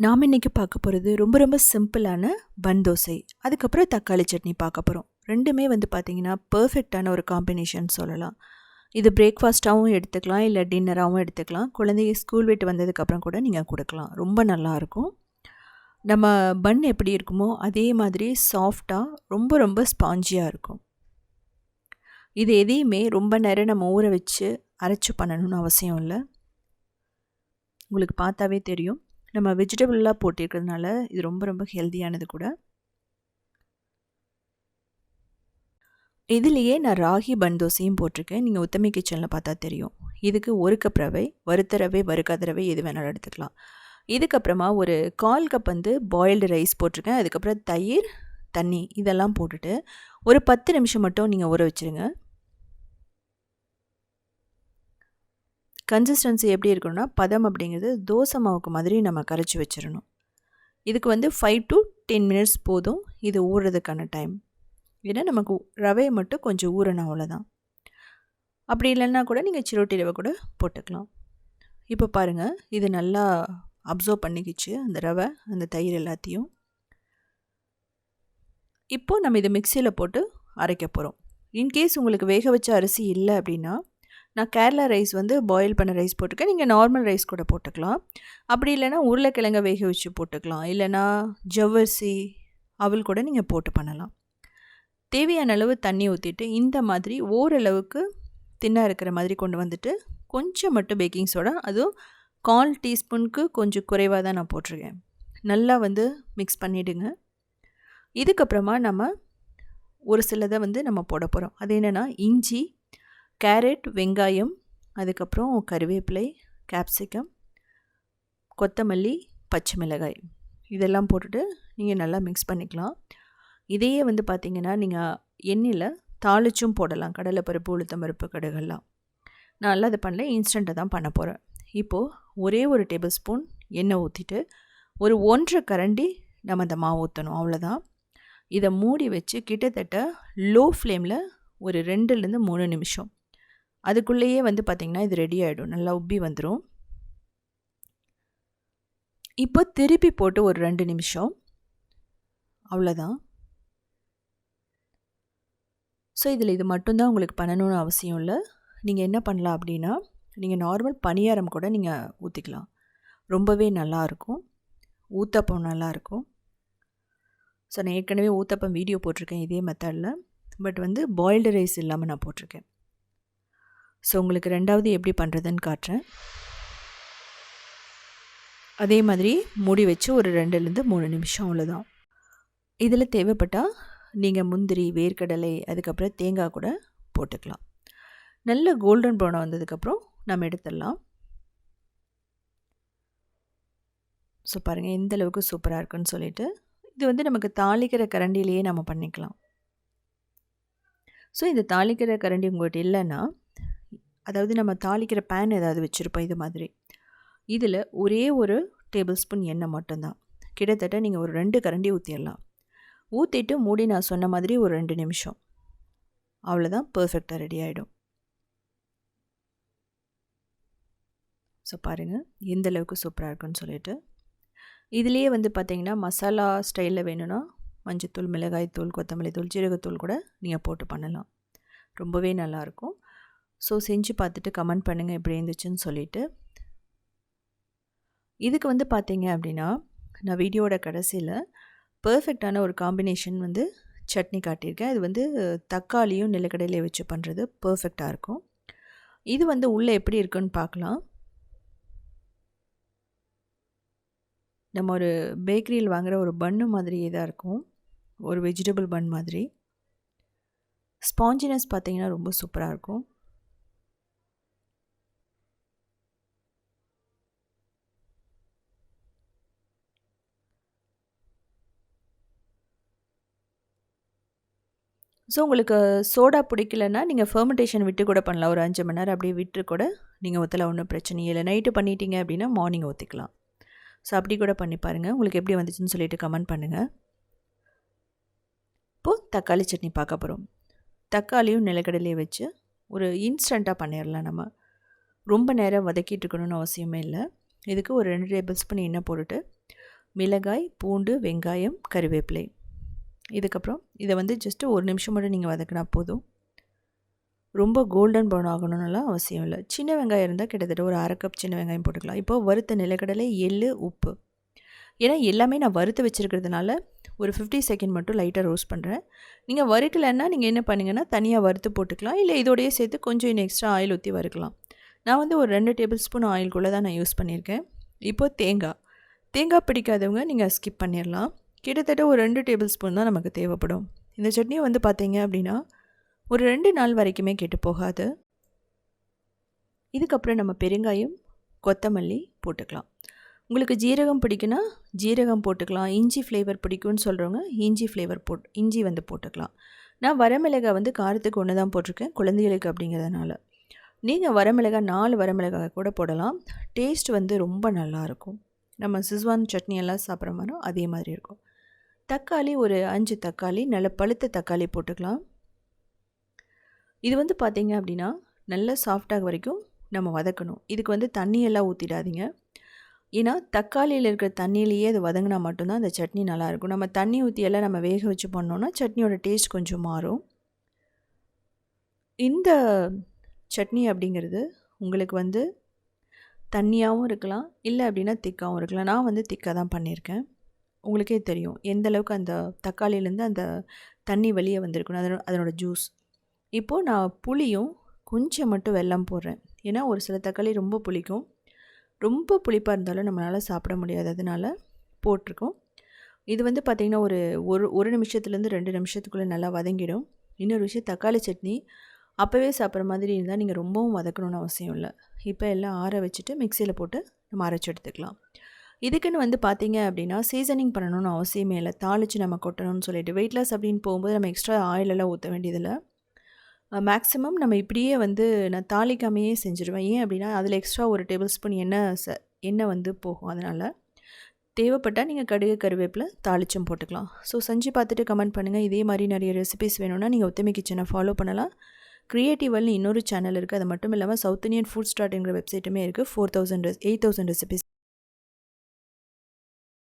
நாம் இன்றைக்கி பார்க்க போகிறது ரொம்ப ரொம்ப சிம்பிளான பன் தோசை. அதுக்கப்புறம் தக்காளி சட்னி பார்க்க போகிறோம் ரெண்டுமே வந்து பார்த்திங்கன்னா பர்ஃபெக்டான ஒரு காம்பினேஷன் சொல்லலாம். இது பிரேக்ஃபாஸ்ட்டாகவும் எடுத்துக்கலாம் இல்லை டின்னராகவும் எடுத்துக்கலாம். குழந்தைங்க ஸ்கூல் விட்டு வந்ததுக்கப்புறம் கூட நீங்கள் கொடுக்கலாம். ரொம்ப நல்லாயிருக்கும் நம்ம பன் எப்படி இருக்குமோ அதே மாதிரி சாஃப்டாக ரொம்ப ரொம்ப ஸ்பாஞ்சியாக இருக்கும். இது எதையுமே ரொம்ப நேரம் நம்ம ஊற வச்சு அரைச்சி பண்ணணும்னு அவசியம் இல்லை. உங்களுக்கு பார்த்தாவே தெரியும். நம்ம வெஜிடபிள்லாம் போட்டிருக்கிறதுனால இது ரொம்ப ரொம்ப ஹெல்த்தியானது கூட. இதுலேயே நான் ராகி பன் தோசையும் போட்டிருக்கேன். நீங்கள் உத்தமி கிச்சனில் பார்த்தா தெரியும். இதுக்கு ஒரு கப் ரவை வறுத்த ரவை வறுக்காத ரவை எது வேணாலும் எடுத்துக்கலாம். இதுக்கப்புறமா ஒரு கால் கப் வந்து பாயில்டு ரைஸ் போட்டிருக்கேன். அதுக்கப்புறம் தயிர் தண்ணி இதெல்லாம் போட்டுட்டு ஒரு பத்து நிமிஷம் மட்டும் நீங்கள் ஊற வச்சுருங்க. கன்சிஸ்டன்சி எப்படி இருக்கணும்னா பதம் அப்படிங்கிறது தோசை மாவுக்கு மாதிரி நம்ம கரைச்சி வச்சிடணும் இதுக்கு வந்து ஃபைவ் டு டென் மினிட்ஸ் போதும். இது ஊறுறதுக்கான டைம் ஏன்னா நமக்கு ரவையை மட்டும் கொஞ்சம் ஊறணும் அவ்வளோதான் அப்படி இல்லைன்னா கூட நீங்கள் சிரோட்டி ரவை கூட போட்டுக்கலாம். இப்போ பாருங்கள் இது நல்லா அப்சர்வ் பண்ணிக்கிச்சு அந்த ரவை அந்த தயிர் எல்லாத்தையும். இப்போது நம்ம இதை மிக்சியில் போட்டு அரைக்க போகிறோம் இன்கேஸ் உங்களுக்கு வேக வச்ச அரிசி இல்லை அப்படின்னா நான் கேரளா ரைஸ் வந்து பாயில் பண்ண ரைஸ் போட்டிருக்கேன். நீங்கள் நார்மல் ரைஸ் கூட போட்டுக்கலாம். அப்படி இல்லைனா உருளைக்கிழங்க வேக வச்சு போட்டுக்கலாம். இல்லைனா ஜவ்வரிசி அவள் கூட நீங்கள் போட்டு பண்ணலாம். தேவையான அளவு தண்ணி ஊற்றிட்டு இந்த மாதிரி ஓரளவுக்கு தின்னாக இருக்கிற மாதிரி கொண்டு வந்துட்டு கொஞ்சம் மட்டும் பேக்கிங் சோடா அதுவும் கால் டீஸ்பூனுக்கு கொஞ்சம் குறைவாக தான் நான் போட்டிருக்கேன். நல்லா வந்து மிக்ஸ் பண்ணிவிடுங்க இதுக்கப்புறமா நம்ம ஒரு சிலதை வந்து நம்ம போட போகிறோம் அது என்னென்னா இஞ்சி கேரட் வெங்காயம் அதுக்கப்புறம் கருவேப்பிலை கேப்சிகம் கொத்தமல்லி பச்சை மிளகாய். இதெல்லாம் போட்டுட்டு நீங்கள் நல்லா மிக்ஸ் பண்ணிக்கலாம். இதையே வந்து பார்த்திங்கன்னா நீங்கள் எண்ணெயில் தாளிச்சும் போடலாம். கடலைப்பருப்பு உளுத்தம்பருப்பு கடுகெல்லாம். நான் நல்லா அதை பண்ணல இன்ஸ்டண்ட்டை தான் பண்ண போகிறேன் இப்போது ஒரே ஒரு டேபிள் ஸ்பூன் எண்ணெய் ஊற்றிட்டு ஒரு ஒன்றரை கரண்டி நம்ம அந்த மாவு ஊற்றணும் அவ்வளோதான் இதை மூடி வச்சு கிட்டத்தட்ட லோ ஃப்ளேமில் ஒரு ரெண்டுலேருந்து மூணு நிமிஷம். அதுக்குள்ளேயே வந்து பார்த்திங்கன்னா இது ரெடி ஆகிடும் நல்லா உப்பி வந்துடும் இப்போ திருப்பி போட்டு ஒரு ரெண்டு நிமிஷம். அவ்வளோதான். ஸோ இதில் இது மட்டும்தான் உங்களுக்கு பண்ணணும்னு அவசியம் இல்லை. நீங்கள் என்ன பண்ணலாம் அப்படின்னா நீங்கள் நார்மல் பணியாரம் கூட நீங்கள் ஊற்றிக்கலாம் ரொம்பவே நல்லாயிருக்கும் ஊத்தப்பம் நல்லாயிருக்கும் ஸோ நான் ஏற்கனவே ஊத்தப்பம் வீடியோ போட்டிருக்கேன் இதே மெத்தடில் பட் வந்து பாயில்டு ரைஸ் இல்லாமல் நான் போட்டிருக்கேன். ஸோ உங்களுக்கு ரெண்டாவது எப்படி பண்ணுறதுன்னு காட்டுறேன். அதே மாதிரி மூடி வச்சு ஒரு ரெண்டுலேருந்து மூணு நிமிஷம் அவ்வளோதான். இதில் தேவைப்பட்டால் நீங்கள் முந்திரி வேர்க்கடலை அதுக்கப்புறம் தேங்காய் கூட போட்டுக்கலாம். நல்ல கோல்டன் ப்ரௌனாக வந்ததுக்கப்புறம் நம்ம எடுத்துடலாம். ஸோ பாருங்கள் எந்த அளவுக்கு சூப்பராக இருக்குன்னு சொல்லிட்டு இது வந்து நமக்கு தாளிக்கிற கரண்டிலேயே நம்ம பண்ணிக்கலாம். ஸோ இந்த தாளிக்கிற கரண்டி உங்கள்கிட்ட இல்லைன்னா அதாவது நம்ம தாளிக்கிற பேன் ஏதாவது வச்சுருப்போம் இது மாதிரி. இதில் ஒரே ஒரு டேபிள் ஸ்பூன் எண்ணெய் மட்டும்தான். கிட்டத்தட்ட நீங்கள் ஒரு ரெண்டு கரண்டி ஊற்றிடலாம் ஊற்றிட்டு மூடி நான் சொன்ன மாதிரி ஒரு ரெண்டு நிமிஷம். அவ்வளோதான் பர்ஃபெக்டாக ரெடி ஆகிடும் ஸோ பாருங்கள் எந்த அளவுக்கு சூப்பராக இருக்குன்னு சொல்லிட்டு. இதுலேயே வந்து பார்த்திங்கன்னா மசாலா ஸ்டைலில் வேணும்னா மஞ்சத்தூள் மிளகாய் தூள் கொத்தமல்லி தூள் ஜீரகத்தூள் கூட நீங்கள் போட்டு பண்ணலாம். ரொம்பவே நல்லாயிருக்கும் ஸோ செஞ்சு பார்த்துட்டு கமெண்ட் பண்ணுங்கள் எப்படி இருந்துச்சுன்னு சொல்லிவிட்டு இதுக்கு வந்து பார்த்தீங்க அப்படின்னா நான் வீடியோட கடைசியில் பர்ஃபெக்டான ஒரு காம்பினேஷன் வந்து சட்னி காட்டியிருக்கேன். இது வந்து தக்காளியும் நிலக்கடையிலே வச்சு பண்ணுறது பர்ஃபெக்டாக இருக்கும். இது வந்து உள்ளே எப்படி இருக்குன்னு பார்க்கலாம். நம்ம ஒரு பேக்கரியில் வாங்குகிற ஒரு பன்னு மாதிரியே தான் இருக்கும். ஒரு வெஜிடபிள் பன் மாதிரி. ஸ்பாஞ்சினஸ் பார்த்திங்கன்னா ரொம்ப சூப்பராக இருக்கும். ஸோ உங்களுக்கு சோடா பிடிக்கலன்னா நீங்கள் ஃபெர்மெண்டேஷன் விட்டு கூட பண்ணலாம். ஒரு அஞ்சு மணி நேரம் அப்படியே விட்டு கூட நீங்கள் ஊற்றலாம் ஒன்றும் பிரச்சனை இல்லை. நைட்டு பண்ணிட்டீங்க அப்படின்னா மார்னிங் ஊற்றிக்கலாம் ஸோ அப்படி கூட பண்ணி பாருங்கள் உங்களுக்கு எப்படி வந்துச்சுன்னு சொல்லிட்டு கமெண்ட் பண்ணுங்கள் இப்போது தக்காளி சட்னி பார்க்க போகிறோம் தக்காளியும் நிலக்கடலையும் வச்சு ஒரு இன்ஸ்டண்ட்டாக பண்ணிடலாம் நம்ம. ரொம்ப நேரம் வதக்கிட்டு இருக்கணும்னு அவசியமே இல்லை. இதுக்கு ஒரு ரெண்டு டேபிள் ஸ்பூன் எண்ணெய் போட்டுட்டு மிளகாய் பூண்டு வெங்காயம் கருவேப்பிலை. இதுக்கப்புறம் இதை வந்து ஜஸ்ட்டு ஒரு நிமிஷம் மட்டும் நீங்கள் வதக்கினா போதும். ரொம்ப கோல்டன் ப்ரௌன் ஆகணும்னுலாம் அவசியம் இல்லை. சின்ன வெங்காயம் இருந்தால் கிட்டத்தட்ட ஒரு அரை கப் சின்ன வெங்காயம் போட்டுக்கலாம். இப்போது வறுத்த நிலக்கடலை எள்ளு உப்பு. ஏன்னா எல்லாமே நான் வறுத்து வச்சுருக்கிறதுனால ஒரு ஃபிஃப்டி செகண்ட் மட்டும் லைட்டாக ரோஸ்ட் பண்ணுறேன் நீங்கள் வறுக்கலைன்னா நீங்கள் என்ன பண்ணுங்கன்னா தனியாக வறுத்து போட்டுக்கலாம். இல்லை இதோடையே சேர்த்து கொஞ்சம் இன்னும் எக்ஸ்ட்ரா ஆயில் ஊற்றி வறுக்கலாம். நான் வந்து ஒரு ரெண்டு டேபிள் ஸ்பூன் ஆயில்குள்ளே தான் நான் யூஸ் பண்ணியிருக்கேன். இப்போது தேங்காய். தேங்காய் பிடிக்காதவங்க நீங்கள் ஸ்கிப் பண்ணிடலாம் கிட்டத்தட்ட ஒரு ரெண்டு டேபிள் ஸ்பூன் தான் நமக்கு தேவைப்படும். இந்த சட்னி வந்து பார்த்திங்க அப்படின்னா ஒரு ரெண்டு நாள் வரைக்குமே கெட்டு போகாது. இதுக்கப்புறம் நம்ம பெருங்காயம் கொத்தமல்லி போட்டுக்கலாம். உங்களுக்கு ஜீரகம் பிடிக்குன்னா ஜீரகம் போட்டுக்கலாம். இஞ்சி ஃப்ளேவர் பிடிக்கும்னு சொல்கிறவங்க இஞ்சி ஃப்ளேவர் போட் இஞ்சி வந்து போட்டுக்கலாம். நான் வரமிளகாய் வந்து காரத்துக்கு ஒன்று தான் போட்டிருக்கேன் குழந்தைகளுக்கு அப்படிங்கிறதுனால. நீங்கள் வரமிளகாய் நாலு வரமிளகாய் கூட போடலாம். டேஸ்ட் வந்து ரொம்ப நல்லாயிருக்கும் நம்ம சிஸ்வான் சட்னி எல்லாம் சாப்பிட்ற மாதிரி அதே மாதிரி இருக்கும். தக்காளி ஒரு அஞ்சு தக்காளி நல்ல பழுத்த தக்காளி போட்டுக்கலாம். இது வந்து பார்த்திங்க அப்படின்னா நல்லா சாஃப்டாக வரைக்கும் நம்ம வதக்கணும். இதுக்கு வந்து தண்ணியெல்லாம் ஊற்றிடாதீங்க ஏன்னா தக்காளியில் இருக்கிற தண்ணியிலேயே அது வதங்கினா மட்டும்தான் அந்த சட்னி நல்லாயிருக்கும் நம்ம தண்ணி ஊற்றியெல்லாம் நம்ம வேக வச்சு பண்ணோன்னா சட்னியோட டேஸ்ட் கொஞ்சம் மாறும். இந்த சட்னி அப்படிங்கிறது உங்களுக்கு வந்து தண்ணியாகவும் இருக்கலாம் இல்லை அப்படின்னா திக்காகவும் இருக்கலாம். நான் வந்து திக்காக தான் பண்ணியிருக்கேன். உங்களுக்கே தெரியும் எந்த அளவுக்கு அந்த தக்காளியிலேருந்து அந்த தண்ணி வெளியே வந்திருக்கணும் அதனோட அதனோட ஜூஸ் இப்போது நான் புளியும் கொஞ்சம் மட்டும் வெல்லம் போடுறேன். ஏன்னா ஒரு சில தக்காளி ரொம்ப புளிக்கும். ரொம்ப புளிப்பாக இருந்தாலும் நம்மளால் சாப்பிட முடியாது. அதனால் போட்டிருக்கோம். இது வந்து பார்த்திங்கன்னா ஒரு ஒரு ஒரு நிமிஷத்துலேருந்து ரெண்டு நிமிஷத்துக்குள்ளே நல்லா வதங்கிடும். இன்னொரு விஷயம் தக்காளி சட்னி அப்போவே சாப்பிட்ற மாதிரி இருந்தால் நீங்கள் ரொம்பவும் வதக்கணும்னு அவசியம் இல்லை. இப்போ எல்லாம் ஆற வச்சுட்டு மிக்சியில் போட்டு நம்ம அரைச்சி எடுத்துக்கலாம். இதுக்குன்னு வந்து பார்த்தீங்க அப்படின்னா சீசனிங் பண்ணணும்னு அவசியமே இல்லை. தாளித்து நம்ம கொட்டணும்னு சொல்லிட்டு வெயிட் லாஸ் அப்படின்னு போகும்போது நம்ம எக்ஸ்ட்ரா ஆயிலெல்லாம் ஊற்ற வேண்டியதில்லை. மேக்ஸிமம் நம்ம இப்படியே வந்து நான் தாளிக்காமையே செஞ்சுருவேன். ஏன் அப்படின்னா அதில் எக்ஸ்ட்ரா ஒரு டேபிள் ஸ்பூன் எண்ணெய் ச எண்ணெய் வந்து போகும் அதனால். தேவைப்பட்டால் நீங்கள் கடுகு கருவேப்பில் தாளிச்சும் போட்டுக்கலாம். ஸோ செஞ்சு பார்த்துட்டு கமெண்ட் பண்ணுங்கள் இதே மாதிரி நிறைய ரெசிபிஸ் வேணும்னா நீங்கள் ஒத்துமை கிச்சனை ஃபாலோ பண்ணலாம். க்ரியேட்டிவல்னு இன்னொரு சேனல் இருக்குது அது மட்டும் இல்லாமல் சவுத் இந்தியன் ஃபுட் ஸ்டார்ட்ங்கிற வெப்சைட்டுமே இருக்குது four thousand eight thousand recipes